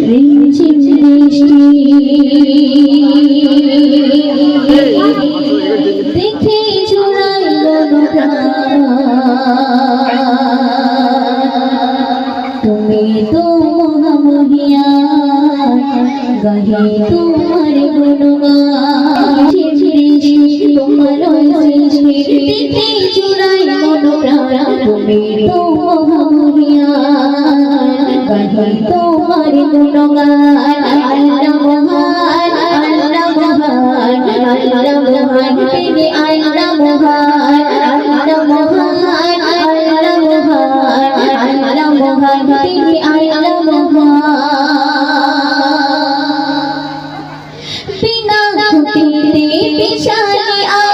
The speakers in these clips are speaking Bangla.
রিমঝিম বৃষ্টি তুমি তো মহামহিয়া গাহে তোমার গুণগান তোমার দেখে গুণগান আল্লাহ মহান আল্লাহ মহান আল্লাহ মহান তিনি আল্লাহ মহান। আল্লাহ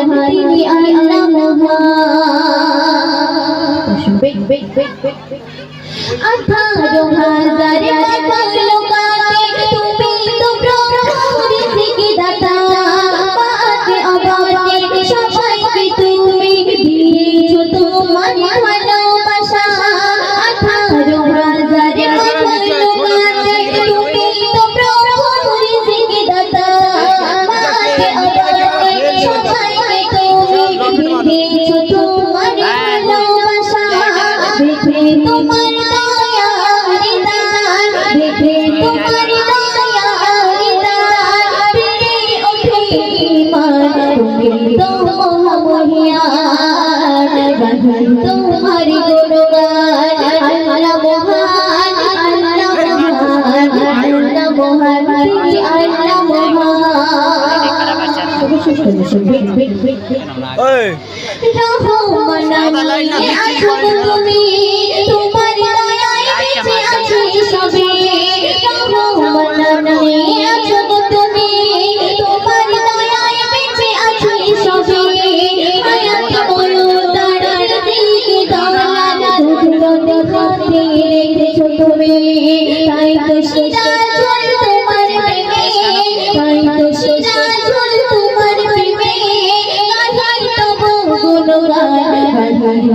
তিনি আল্লাহ আঠারো হাজার লোকাতে তুমি তো প্রভুর সিকিদাতা পাতে অবাতে সবাইকে তুমি দিয়েছ তোমার ভালোবাসা আঠারো হাজার লোকাতে তুমি তো প্রভুর সিকিদাতা পাতে অবাতে তোমার দয়া হৃদয় দেখে তোমার দয়া হৃদয় পেরে ওঠে ইমান তুমি তো মহামহিয়ান গান তোমার গুণগান আল্লাহ মহান আল্লাহ মহান আল্লাহ মহান আল্লাহ মহান। ওই তুমি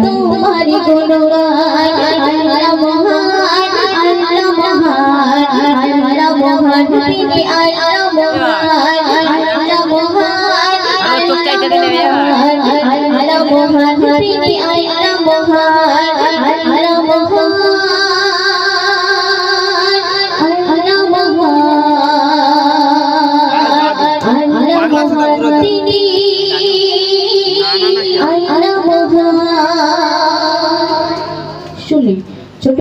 তোমার গুণগান আল্লাহ মহান আল্লাহ মহান আল্লাহ মহান তিনি আল্লাহ মহান মহান আল্লাহ মহান